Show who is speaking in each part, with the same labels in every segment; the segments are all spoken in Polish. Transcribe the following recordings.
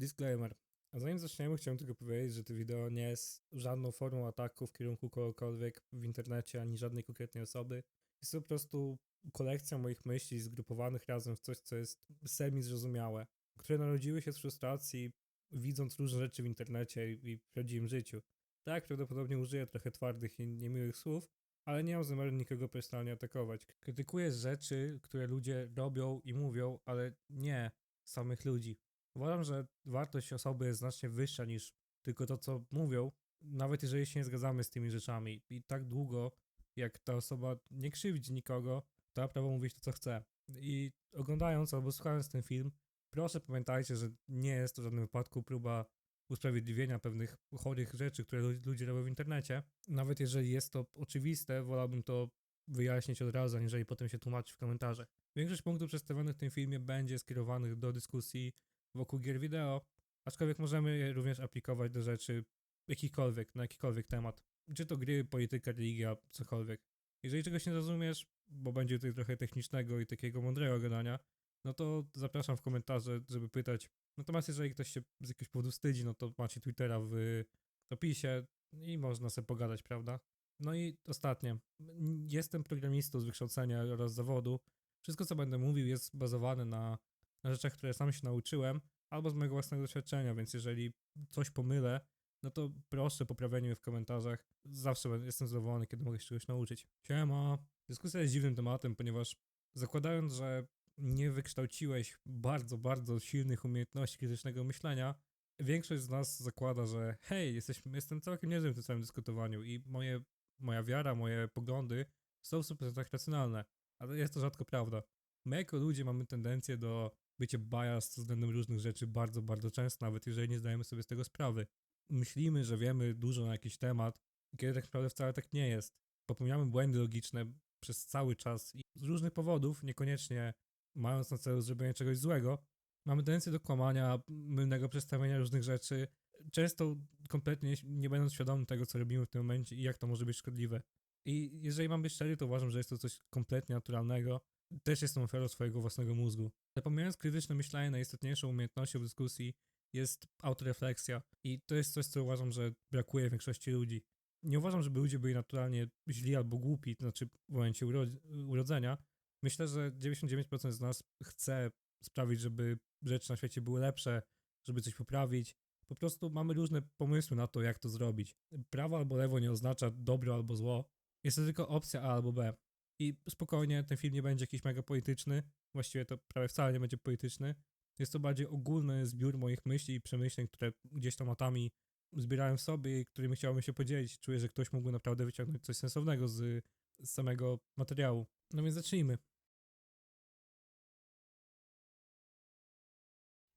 Speaker 1: Disclaimer. A zanim zaczniemy, chciałem tylko powiedzieć, że to wideo nie jest żadną formą ataku w kierunku kogokolwiek w internecie, ani żadnej konkretnej osoby. Jest to po prostu kolekcja moich myśli zgrupowanych razem w coś, co jest semi zrozumiałe, które narodziły się z frustracji, widząc różne rzeczy w internecie i w prawdziwym życiu. Tak, prawdopodobnie użyję trochę twardych i niemiłych słów, ale nie mam zamiaru nikogo personalnie atakować. Krytykuję rzeczy, które ludzie robią i mówią, ale nie samych ludzi. Uważam, że wartość osoby jest znacznie wyższa niż tylko to, co mówią, nawet jeżeli się nie zgadzamy z tymi rzeczami. I tak długo, jak ta osoba nie krzywdzi nikogo, to ma prawo mówić to, co chce. I oglądając albo słuchając ten film, proszę pamiętajcie, że nie jest to w żadnym wypadku próba usprawiedliwienia pewnych chorych rzeczy, które lu- ludzie robią w internecie. Nawet jeżeli jest to oczywiste, wolałbym to wyjaśnić od razu, aniżeli potem się tłumaczyć w komentarzach. Większość punktów przedstawionych w tym filmie będzie skierowanych do dyskusji wokół gier wideo, aczkolwiek możemy je również aplikować do rzeczy jakikolwiek, na jakikolwiek temat. Czy to gry, polityka, religia, cokolwiek. Jeżeli czegoś nie rozumiesz, bo będzie tutaj trochę technicznego i takiego mądrego gadania, no to zapraszam w komentarze, żeby pytać. Natomiast jeżeli ktoś się z jakiegoś powodu wstydzi, no to macie Twittera w opisie i można sobie pogadać, prawda? No i ostatnie. Jestem programistą z wykształcenia oraz zawodu. Wszystko, co będę mówił, jest bazowane na, na rzeczach, które sam się nauczyłem, albo z mojego własnego doświadczenia, więc jeżeli coś pomylę, no to proszę poprawienie mnie w komentarzach. Zawsze jestem zadowolony, kiedy mogę się czegoś nauczyć. Siema. Dyskusja jest dziwnym tematem, ponieważ zakładając, że nie wykształciłeś bardzo, bardzo silnych umiejętności krytycznego myślenia, większość z nas zakłada, że hej, jestem całkiem niezłym w tym całym dyskutowaniu i moje, moja wiara, moje poglądy są w 100% racjonalne. Ale jest to rzadko prawda. My jako ludzie mamy tendencję do bycia biased względem różnych rzeczy bardzo, bardzo często, nawet jeżeli nie zdajemy sobie z tego sprawy. Myślimy, że wiemy dużo na jakiś temat, kiedy tak naprawdę wcale tak nie jest. Popełniamy błędy logiczne przez cały czas i z różnych powodów, niekoniecznie mając na celu zrobienie czegoś złego, mamy tendencję do kłamania, mylnego przedstawienia różnych rzeczy, często kompletnie nie będąc świadomym tego, co robimy w tym momencie i jak to może być szkodliwe. I jeżeli mam być szczery, to uważam, że jest to coś kompletnie naturalnego. Też jestem ofiarą swojego własnego mózgu. Ale krytyczne myślenie, najistotniejszą umiejętnością w dyskusji jest autorefleksja. I to jest coś, co uważam, że brakuje większości ludzi. Nie uważam, żeby ludzie byli naturalnie źli albo głupi, to znaczy w momencie uro- urodzenia. Myślę, że 99% z nas chce sprawić, żeby rzeczy na świecie były lepsze, żeby coś poprawić. Po prostu mamy różne pomysły na to, jak to zrobić. Prawo albo lewo nie oznacza dobro albo zło. Jest to tylko opcja A albo B. I spokojnie, ten film nie będzie jakiś mega polityczny. Właściwie to prawie wcale nie będzie polityczny. Jest to bardziej ogólny zbiór moich myśli i przemyśleń, które gdzieś tam latami zbierałem w sobie i którymi chciałbym się podzielić. Czuję, że ktoś mógł naprawdę wyciągnąć coś sensownego z, z samego materiału. No więc zacznijmy.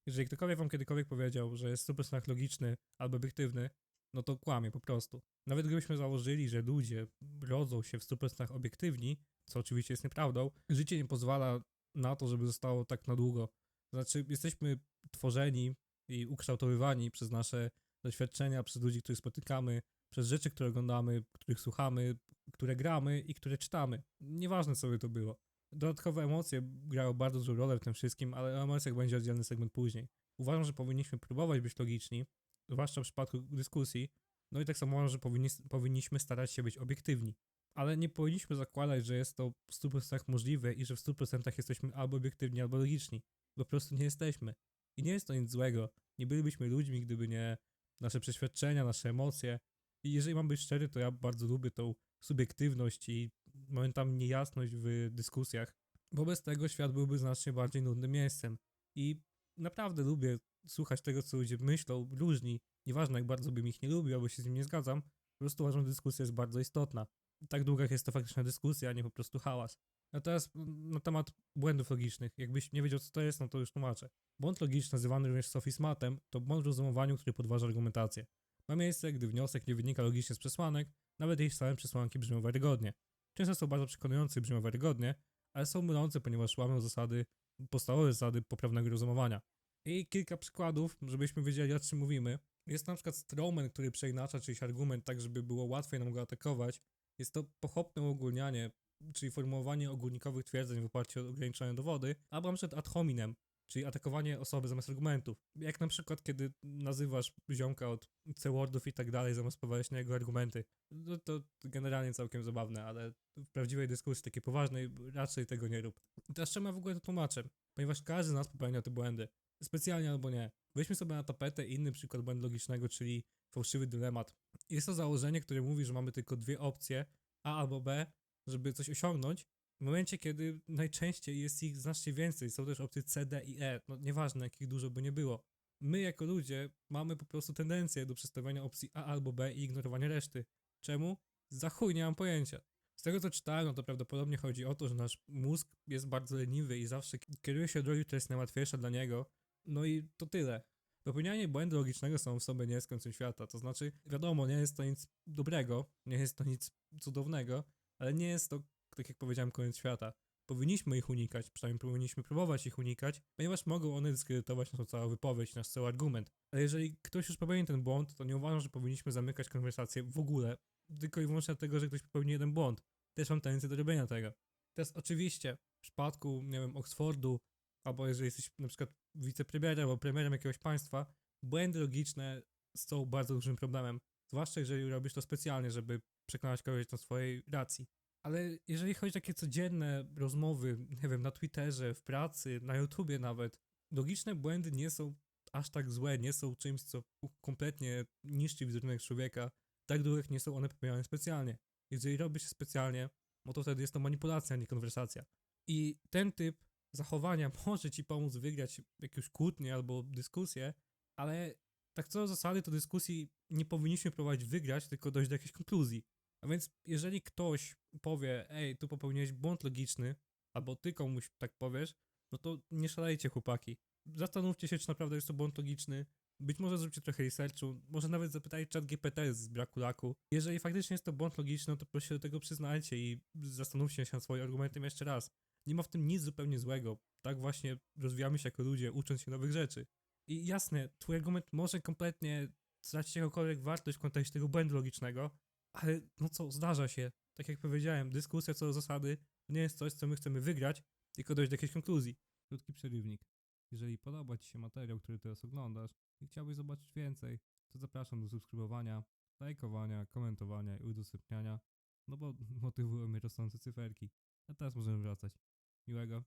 Speaker 1: Jeżeli ktokolwiek wam kiedykolwiek powiedział, że jest 100% logiczny albo obiektywny, no to kłamie po prostu. Nawet gdybyśmy założyli, że ludzie rodzą się w 100% obiektywni, co oczywiście jest nieprawdą, życie nie pozwala na to, żeby zostało tak na długo. Znaczy, jesteśmy tworzeni i ukształtowywani przez nasze doświadczenia, przez ludzi, których spotykamy, przez rzeczy, które oglądamy, których słuchamy, które gramy i które czytamy. Nieważne, co by to było. Dodatkowe emocje grają bardzo dużą rolę w tym wszystkim, ale o emocjach będzie oddzielny segment później. Uważam, że powinniśmy próbować być logiczni, zwłaszcza w przypadku dyskusji, no i tak samo że powinni, powinniśmy starać się być obiektywni. Ale nie powinniśmy zakładać, że jest to w 100% możliwe i że w 100% jesteśmy albo obiektywni, albo logiczni. Po prostu nie jesteśmy. I nie jest to nic złego. Nie bylibyśmy ludźmi, gdyby nie nasze przeświadczenia, nasze emocje. I jeżeli mam być szczery, to ja bardzo lubię tą subiektywność i momentami niejasność w dyskusjach. Wobec tego świat byłby znacznie bardziej nudnym miejscem. I naprawdę lubię słuchać tego, co ludzie myślą, różni. Nieważne, jak bardzo bym ich nie lubił albo się z nim nie zgadzam, po prostu uważam, że dyskusja jest bardzo istotna. Tak długa jest to faktyczna dyskusja, a nie po prostu hałas. A teraz mm, na temat błędów logicznych. Jakbyś nie wiedział, co to jest, no to już tłumaczę. Błąd logiczny, nazywany również sofizmatem, to błąd w rozumowaniu, który podważa argumentację. Ma miejsce, gdy wniosek nie wynika logicznie z przesłanek, nawet jeśli same przesłanki brzmią wiarygodnie. Często są bardzo przekonujące i brzmią wiarygodnie, ale są mylące, ponieważ łamią zasady, podstawowe zasady poprawnego rozumowania. I kilka przykładów, żebyśmy wiedzieli, o czym mówimy. Jest na przykład Strawman, który przeinacza czyjś argument tak, żeby było łatwiej nam go atakować. Jest to pochopne uogólnianie, czyli formułowanie ogólnikowych twierdzeń w oparciu o ograniczone dowody, na przykład ad hominem, czyli atakowanie osoby zamiast argumentów. Jak na przykład, kiedy nazywasz ziomka od C-wordów i tak dalej, zamiast powiadać na jego argumenty. No to generalnie całkiem zabawne, ale w prawdziwej dyskusji, takiej poważnej, raczej tego nie rób. Teraz czemu ja w ogóle to tłumaczę? Ponieważ każdy z nas popełnia te błędy. Specjalnie albo nie. Weźmy sobie na tapetę inny przykład błędu logicznego, czyli fałszywy dylemat. Jest to założenie, które mówi, że mamy tylko dwie opcje, A albo B, żeby coś osiągnąć, w momencie, kiedy najczęściej jest ich znacznie więcej. Są też opcje C, D i E. No nieważne, jakich dużo by nie było. My jako ludzie mamy po prostu tendencję do przedstawiania opcji A albo B i ignorowania reszty. Czemu? Za chuj, nie mam pojęcia. Z tego co czytałem, no to prawdopodobnie chodzi o to, że nasz mózg jest bardzo leniwy i zawsze kieruje się drogą, która jest najłatwiejsza dla niego. No i to tyle. Popełnianie błędu logicznego samo w sobie nie jest końcem świata. To znaczy, wiadomo, nie jest to nic dobrego, nie jest to nic cudownego, ale nie jest to, tak jak powiedziałem, koniec świata. Powinniśmy ich unikać, przynajmniej powinniśmy próbować ich unikać, ponieważ mogą one dyskredytować naszą całą wypowiedź, nasz cały argument. Ale jeżeli ktoś już popełni ten błąd, to nie uważam, że powinniśmy zamykać konwersację w ogóle, tylko i wyłącznie dlatego, że ktoś popełni jeden błąd. Też mam tendencję do robienia tego. Teraz oczywiście, w przypadku, nie wiem, Oxfordu, albo jeżeli jesteś na przykład wicepremierem albo premierem jakiegoś państwa, błędy logiczne są bardzo dużym problemem. Zwłaszcza jeżeli robisz to specjalnie, żeby przekonać kogoś do swojej racji. Ale jeżeli chodzi o takie codzienne rozmowy, nie wiem, na Twitterze, w pracy, na YouTubie nawet, logiczne błędy nie są aż tak złe, nie są czymś, co kompletnie niszczy wizerunek człowieka. Tak długich nie są one popełniane specjalnie. Jeżeli robisz specjalnie, no to wtedy jest to manipulacja, a nie konwersacja. I ten typ zachowania może ci pomóc wygrać jakąś kłótnię albo dyskusję, ale tak co do zasady to dyskusji nie powinniśmy próbować wygrać, tylko dojść do jakiejś konkluzji. A więc jeżeli ktoś powie, ej, tu popełniłeś błąd logiczny, albo ty komuś tak powiesz, no to nie szalejcie chłopaki. Zastanówcie się, czy naprawdę jest to błąd logiczny. Być może zróbcie trochę researchu, może nawet zapytajcie chat GPT z braku laku. Jeżeli faktycznie jest to błąd logiczny, no to proszę do tego przyznajcie i zastanówcie się nad swoim argumentem jeszcze raz. Nie ma w tym nic zupełnie złego. Tak właśnie rozwijamy się jako ludzie, ucząc się nowych rzeczy. I jasne, twój argument może kompletnie stracić jakąkolwiek wartość w kontekście tego błędu logicznego, ale no co, zdarza się. Tak jak powiedziałem, dyskusja co do zasady nie jest coś, co my chcemy wygrać, tylko dojść do jakiejś konkluzji. Krótki przerywnik. Jeżeli podoba Ci się materiał, który teraz oglądasz i chciałbyś zobaczyć więcej, to zapraszam do subskrybowania, lajkowania, komentowania i udostępniania, no bo motywują mnie rosnące cyferki. A teraz możemy wracać. Miłego.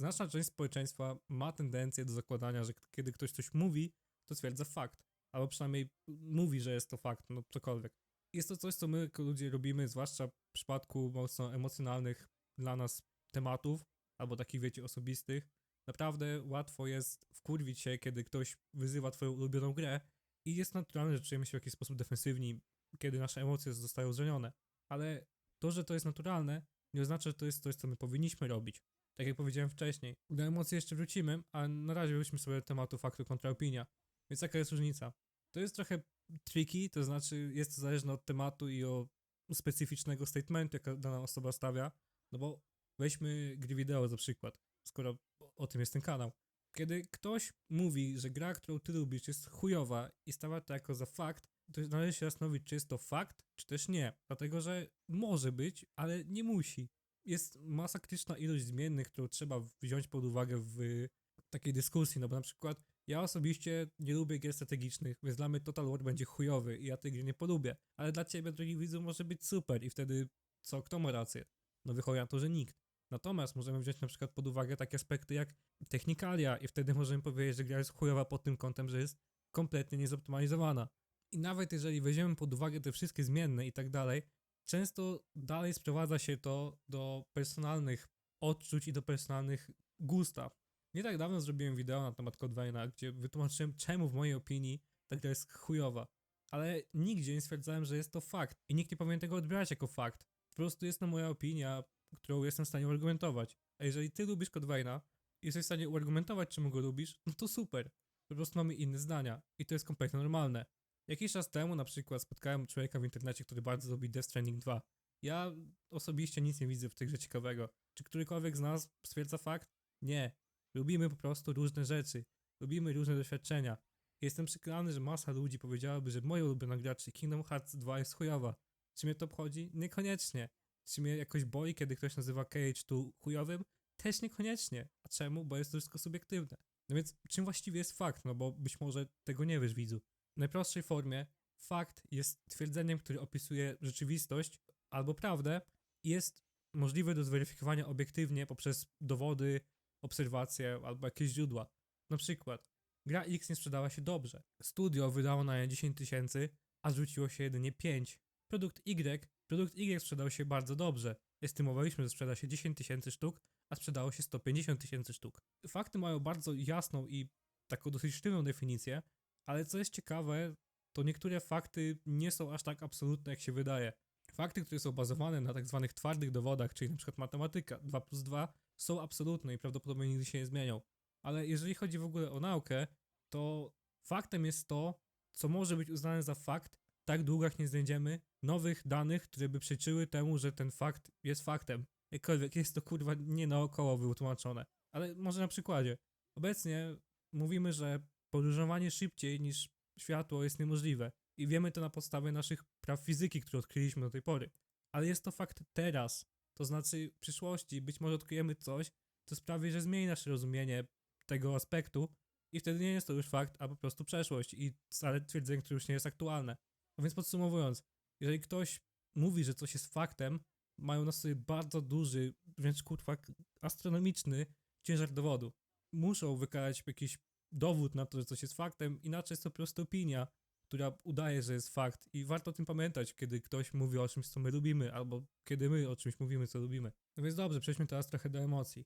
Speaker 1: Znaczna część społeczeństwa ma tendencję do zakładania, że kiedy ktoś coś mówi, to stwierdza fakt. Albo przynajmniej mówi, że jest to fakt, no cokolwiek. Jest to coś, co my jako ludzie robimy, zwłaszcza w przypadku mocno emocjonalnych dla nas tematów, albo takich, wiecie, osobistych. Naprawdę łatwo jest wkurwić się, kiedy ktoś wyzywa twoją ulubioną grę i jest naturalne, że czujemy się w jakiś sposób defensywni, kiedy nasze emocje zostają zranione. Ale to, że to jest naturalne, nie oznacza, że to jest coś, co my powinniśmy robić. Tak jak powiedziałem wcześniej. Do emocji jeszcze wrócimy, a na razie wróćmy sobie do tematu faktu kontra opinia. Więc jaka jest różnica? To jest trochę tricky, to znaczy jest to zależne od tematu i od specyficznego statementu, jaka dana osoba stawia. No bo weźmy gry wideo za przykład, skoro o tym jest ten kanał. Kiedy ktoś mówi, że gra, którą ty lubisz jest chujowa i stawia to jako za fakt, należy się zastanowić, czy jest to fakt, czy też nie. Dlatego, że może być, ale nie musi. Jest masa krytyczna ilość zmiennych, którą trzeba wziąć pod uwagę w takiej dyskusji, no bo na przykład ja osobiście nie lubię gier strategicznych, więc dla mnie Total War będzie chujowy i ja tej gry nie polubię. Ale dla ciebie, drogi widzu, może być super i wtedy co, kto ma rację? No wychodzi na to, że nikt. Natomiast możemy wziąć na przykład pod uwagę takie aspekty jak technikalia i wtedy możemy powiedzieć, że gra jest chujowa pod tym kątem, że jest kompletnie niezoptymalizowana. I nawet jeżeli weźmiemy pod uwagę te wszystkie zmienne i tak dalej, często dalej sprowadza się to do personalnych odczuć i do personalnych gustaw. Nie tak dawno zrobiłem wideo na temat Code Veina, gdzie wytłumaczyłem, czemu w mojej opinii ta gra jest chujowa. Ale nigdzie nie stwierdzałem, że jest to fakt. I nikt nie powinien tego odbierać jako fakt. Po prostu jest to moja opinia, którą jestem w stanie uargumentować. A jeżeli ty lubisz Code Veina i jesteś w stanie uargumentować, czemu go lubisz, no to super. Po prostu mamy inne zdania. I to jest kompletnie normalne. Jakiś czas temu na przykład spotkałem człowieka w internecie, który bardzo lubi Death Stranding 2. Ja osobiście nic nie widzę w tej grze ciekawego. Czy którykolwiek z nas stwierdza fakt? Nie. Lubimy po prostu różne rzeczy. Lubimy różne doświadczenia. Jestem przekonany, że masa ludzi powiedziałaby, że moja ulubiona gra, czyli Kingdom Hearts 2 jest chujowa. Czy mnie to obchodzi? Niekoniecznie. Czy mnie jakoś boli, kiedy ktoś nazywa KH2 chujowym? Też niekoniecznie. A czemu? Bo jest to wszystko subiektywne. No więc czym właściwie jest fakt? No bo być może tego nie wiesz, widzu. W najprostszej formie fakt jest twierdzeniem, które opisuje rzeczywistość albo prawdę i jest możliwe do zweryfikowania obiektywnie poprzez dowody, obserwacje albo jakieś źródła. Na przykład, gra X nie sprzedała się dobrze. Studio wydało na nie 10 tysięcy, a zwróciło się jedynie 5. Produkt Y, produkt Y sprzedał się bardzo dobrze. Estymowaliśmy, że sprzeda się 10 tysięcy sztuk, a sprzedało się 150 tysięcy sztuk. Fakty mają bardzo jasną i taką dosyć sztywną definicję, ale co jest ciekawe, to niektóre fakty nie są aż tak absolutne, jak się wydaje. Fakty, które są bazowane na tak zwanych twardych dowodach, czyli przykład matematyka 2 plus 2, są absolutne i prawdopodobnie nigdy się nie zmienią. Ale jeżeli chodzi w ogóle o naukę, to faktem jest to, co może być uznane za fakt, tak długo jak nie znajdziemy nowych danych, które by przyczyły temu, że ten fakt jest faktem. Jakkolwiek jest to kurwa nie naokoło wytłumaczone. Ale może na przykładzie. Obecnie mówimy, że podróżowanie szybciej niż światło jest niemożliwe. I wiemy to na podstawie naszych praw fizyki, które odkryliśmy do tej pory. Ale jest to fakt teraz. To znaczy w przyszłości być może odkryjemy coś, co sprawi, że zmieni nasze rozumienie tego aspektu i wtedy nie jest to już fakt, a po prostu przeszłość i stare twierdzenie, które już nie jest aktualne. A więc podsumowując, jeżeli ktoś mówi, że coś jest faktem, mają na sobie bardzo duży, wręcz kurwa astronomiczny ciężar dowodu. Muszą wykazać jakiś dowód na to, że coś jest faktem, inaczej jest to po prostu opinia, która udaje, że jest fakt i warto o tym pamiętać, kiedy ktoś mówi o czymś, co my lubimy, albo kiedy my o czymś mówimy, co lubimy. No więc dobrze, przejdźmy teraz trochę do emocji.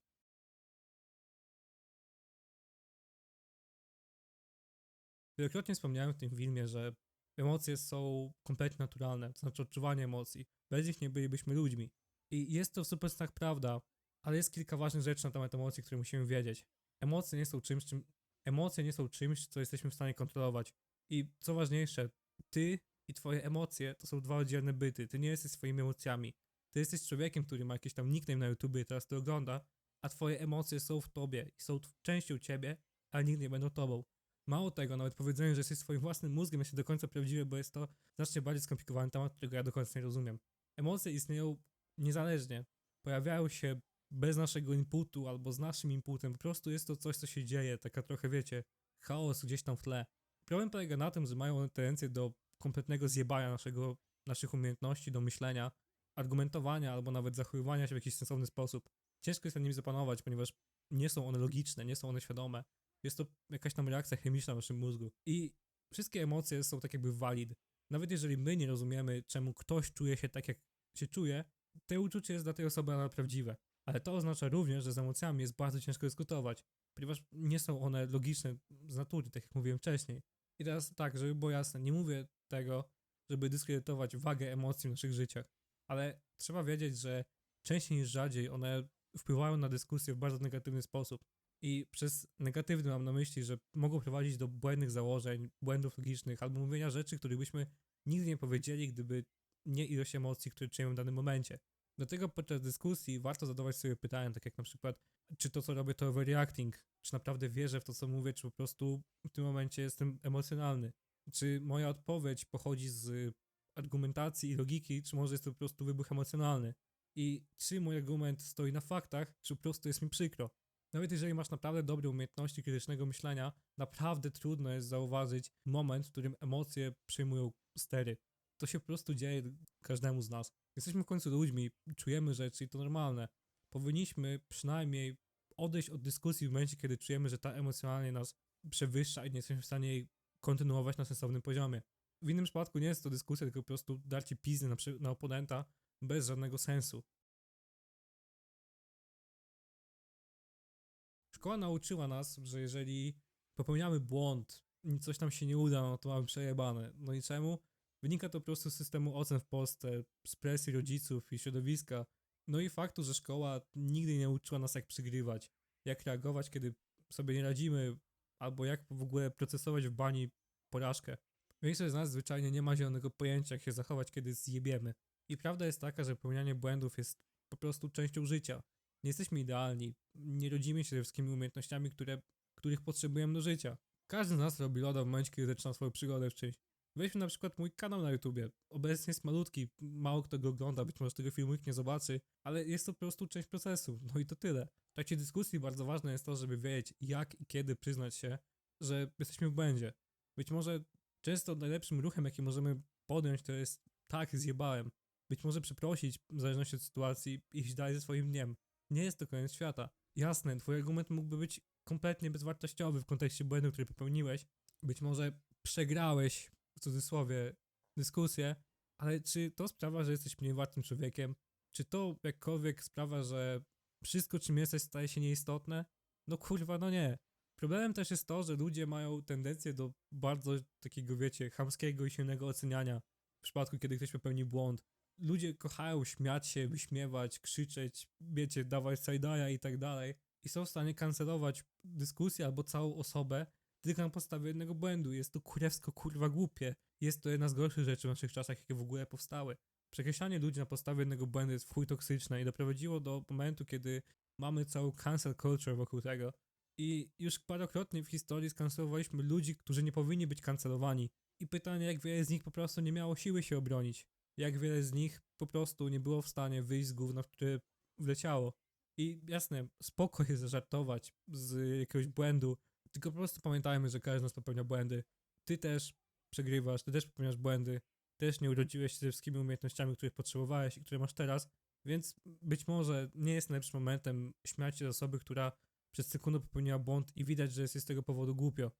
Speaker 1: Wielokrotnie wspomniałem w tym filmie, że emocje są kompletnie naturalne, to znaczy odczuwanie emocji. Bez nich nie bylibyśmy ludźmi. I jest to w 100% prawda, ale jest kilka ważnych rzeczy na temat emocji, które musimy wiedzieć. Emocje nie są czymś, czym, emocje nie są czymś, co jesteśmy w stanie kontrolować. I co ważniejsze, ty i twoje emocje to są dwa oddzielne byty. Ty nie jesteś swoimi emocjami. Ty jesteś człowiekiem, który ma jakiś tam nickname na YouTube i teraz to ogląda, a twoje emocje są w tobie i są częścią ciebie, ale nigdy nie będą tobą. Mało tego, nawet powiedzenie, że jesteś swoim własnym mózgiem jest do końca prawdziwe, bo jest to znacznie bardziej skomplikowany temat, którego ja do końca nie rozumiem. Emocje istnieją niezależnie. Pojawiają się bez naszego inputu albo z naszym inputem. Po prostu jest to coś, co się dzieje, taka trochę, wiecie, chaos gdzieś tam w tle. Problem polega na tym, że mają one tendencję do kompletnego zjebania naszego, naszych umiejętności do myślenia, argumentowania albo nawet zachowywania się w jakiś sensowny sposób. Ciężko jest nad nimi zapanować, ponieważ nie są one logiczne, nie są one świadome. Jest to jakaś tam reakcja chemiczna w naszym mózgu. I wszystkie emocje są tak jakby valid. Nawet jeżeli my nie rozumiemy, czemu ktoś czuje się tak, jak się czuje, to uczucie jest dla tej osoby nadal prawdziwe. Ale to oznacza również, że z emocjami jest bardzo ciężko dyskutować, ponieważ nie są one logiczne z natury, tak jak mówiłem wcześniej. I teraz tak, żeby było jasne, nie mówię tego, żeby dyskredytować wagę emocji w naszych życiach, ale trzeba wiedzieć, że częściej niż rzadziej one wpływają na dyskusję w bardzo negatywny sposób. I przez negatywny mam na myśli, że mogą prowadzić do błędnych założeń, błędów logicznych albo mówienia rzeczy, których byśmy nigdy nie powiedzieli, gdyby nie ilość emocji, które czujemy w danym momencie. Dlatego podczas dyskusji warto zadawać sobie pytania, tak jak na przykład, czy to, co robię, to overreacting, czy naprawdę wierzę w to, co mówię, czy po prostu w tym momencie jestem emocjonalny. Czy moja odpowiedź pochodzi z argumentacji i logiki, czy może jest to po prostu wybuch emocjonalny. I czy mój argument stoi na faktach, czy po prostu jest mi przykro. Nawet jeżeli masz naprawdę dobre umiejętności krytycznego myślenia, naprawdę trudno jest zauważyć moment, w którym emocje przyjmują stery. To się po prostu dzieje każdemu z nas. Jesteśmy w końcu ludźmi, czujemy rzeczy i to normalne. Powinniśmy przynajmniej odejść od dyskusji w momencie, kiedy czujemy, że ta emocjonalnie nas przewyższa i nie jesteśmy w stanie jej kontynuować na sensownym poziomie. W innym przypadku nie jest to dyskusja, tylko po prostu darcie pizny na, na oponenta bez żadnego sensu. Szkoła nauczyła nas, że jeżeli popełniamy błąd i coś nam się nie uda, no to mamy przejebane. No i czemu? Wynika to po prostu z systemu ocen w Polsce, z presji rodziców i środowiska. No i faktu, że szkoła nigdy nie uczyła nas jak przygrywać, jak reagować, kiedy sobie nie radzimy, albo jak w ogóle procesować w bani porażkę. Większość z nas zwyczajnie nie ma zielonego pojęcia, jak się zachować, kiedy zjebiemy. I prawda jest taka, że popełnianie błędów jest po prostu częścią życia. Nie jesteśmy idealni, nie rodzimy się ze wszystkimi umiejętnościami, które, których potrzebujemy do życia. Każdy z nas robi loda w momencie, kiedy zaczyna swoją przygodę w czymś. Weźmy na przykład mój kanał na YouTubie. Obecnie jest malutki, mało kto go ogląda, być może tego filmu nikt nie zobaczy, ale jest to po prostu część procesu. No i to tyle. W trakcie dyskusji bardzo ważne jest to, żeby wiedzieć, jak i kiedy przyznać się, że jesteśmy w błędzie. Być może często najlepszym ruchem, jaki możemy podjąć, to jest tak, zjebałem. Być może przeprosić, w zależności od sytuacji, iść dalej ze swoim dniem. Nie jest to koniec świata. Jasne, twój argument mógłby być kompletnie bezwartościowy w kontekście błędu, który popełniłeś. Być może przegrałeś, w cudzysłowie, dyskusję, ale czy to sprawia, że jesteś mniej wartym człowiekiem? Czy to jakkolwiek sprawia, że wszystko, czym jesteś, staje się nieistotne? No kurwa, no nie. Problemem też jest to, że ludzie mają tendencję do bardzo takiego, wiecie, chamskiego i silnego oceniania w przypadku, kiedy ktoś popełni błąd. Ludzie kochają śmiać się, wyśmiewać, krzyczeć, wiecie, dawać side i tak dalej i są w stanie kancelować dyskusję albo całą osobę tylko na podstawie jednego błędu. Jest to kurewsko kurwa głupie. Jest to jedna z gorszych rzeczy w naszych czasach, jakie w ogóle powstały. Przekreślanie ludzi na podstawie jednego błędu jest w chuj toksyczne i doprowadziło do momentu, kiedy mamy całą cancel culture wokół tego. I już parokrotnie w historii skancelowaliśmy ludzi, którzy nie powinni być kancelowani. I pytanie, jak wiele z nich po prostu nie miało siły się obronić. Jak wiele z nich po prostu nie było w stanie wyjść z gówna, w które wleciało. I jasne, spoko jest zażartować z jakiegoś błędu, tylko po prostu pamiętajmy, że każdy z nas popełnia błędy. Ty też przegrywasz, ty też popełniasz błędy, też nie urodziłeś się ze wszystkimi umiejętnościami, których potrzebowałeś i które masz teraz, więc być może nie jest najlepszym momentem śmiać się z osoby, która przez sekundę popełniła błąd i widać, że jest z tego powodu głupio.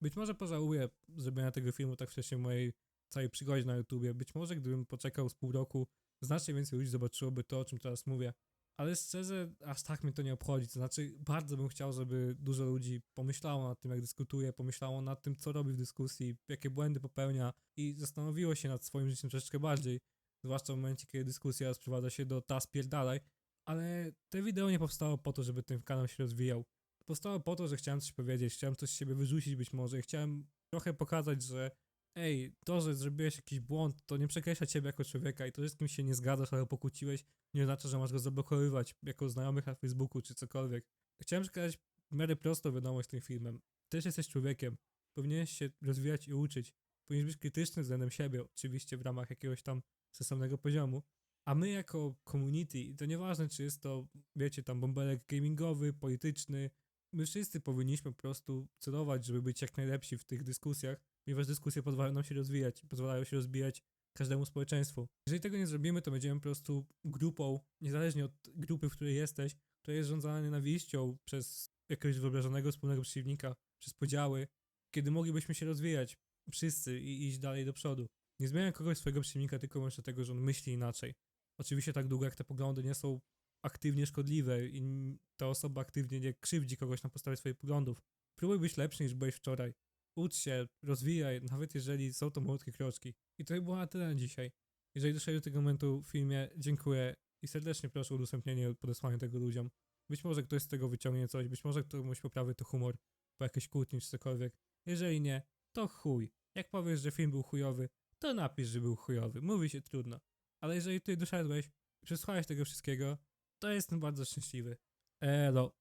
Speaker 1: Być może pożałuję zrobienia tego filmu tak wcześnie w mojej całej przygodzie na YouTubie. Być może gdybym poczekał z pół roku, znacznie więcej ludzi zobaczyłoby to, o czym teraz mówię. Ale szczerze, aż tak mnie to nie obchodzi. To znaczy, bardzo bym chciał, żeby dużo ludzi pomyślało nad tym, jak dyskutuje, pomyślało nad tym, co robi w dyskusji, jakie błędy popełnia i zastanowiło się nad swoim życiem troszeczkę bardziej. Zwłaszcza w momencie, kiedy dyskusja sprowadza się do ta spierdalaj. Ale to wideo nie powstało po to, żeby ten kanał się rozwijał. Powstało po to, że chciałem coś powiedzieć, chciałem coś z siebie wyrzucić być może, chciałem trochę pokazać, że ej, to, że zrobiłeś jakiś błąd, to nie przekreśla ciebie jako człowieka i to, że z kimś się nie zgadzasz albo pokłóciłeś, nie oznacza, że masz go zablokowywać jako znajomych na Facebooku czy cokolwiek. Chciałem przekazać w miarę prostą wiadomość tym filmem. Też jesteś człowiekiem. Powinieneś się rozwijać i uczyć. Powinieneś być krytyczny względem siebie, oczywiście w ramach jakiegoś tam sensownego poziomu. A my jako community, to nieważne czy jest to, wiecie, tam bąbelek gamingowy, polityczny, my wszyscy powinniśmy po prostu celować, żeby być jak najlepsi w tych dyskusjach, ponieważ dyskusje pozwalają nam się rozwijać, pozwalają się rozbijać każdemu społeczeństwu. Jeżeli tego nie zrobimy, to będziemy po prostu grupą, niezależnie od grupy, w której jesteś, która jest rządzona nienawiścią przez jakiegoś wyobrażonego wspólnego przeciwnika, przez podziały, kiedy moglibyśmy się rozwijać wszyscy i iść dalej do przodu. Nie zmieniam kogoś swojego przeciwnika tylko wyłącznie dlatego, że on myśli inaczej. Oczywiście tak długo jak te poglądy nie są aktywnie szkodliwe i ta osoba aktywnie nie krzywdzi kogoś na podstawie swoich poglądów. Próbuj być lepszy niż byłeś wczoraj. Ucz się, rozwijaj, nawet jeżeli są to malutkie kroczki. I to by było na tyle na dzisiaj. Jeżeli doszedłeś do tego momentu w filmie, dziękuję i serdecznie proszę o udostępnienie podesłanie tego ludziom. Być może ktoś z tego wyciągnie coś, być może komuś poprawi to humor po jakiejś kłótni czy cokolwiek. Jeżeli nie, to chuj. Jak powiesz, że film był chujowy, to napisz, że był chujowy. Mówi się trudno. Ale jeżeli tutaj doszedłeś przesłuchałeś tego wszystkiego, to jestem bardzo szczęśliwy. Elo.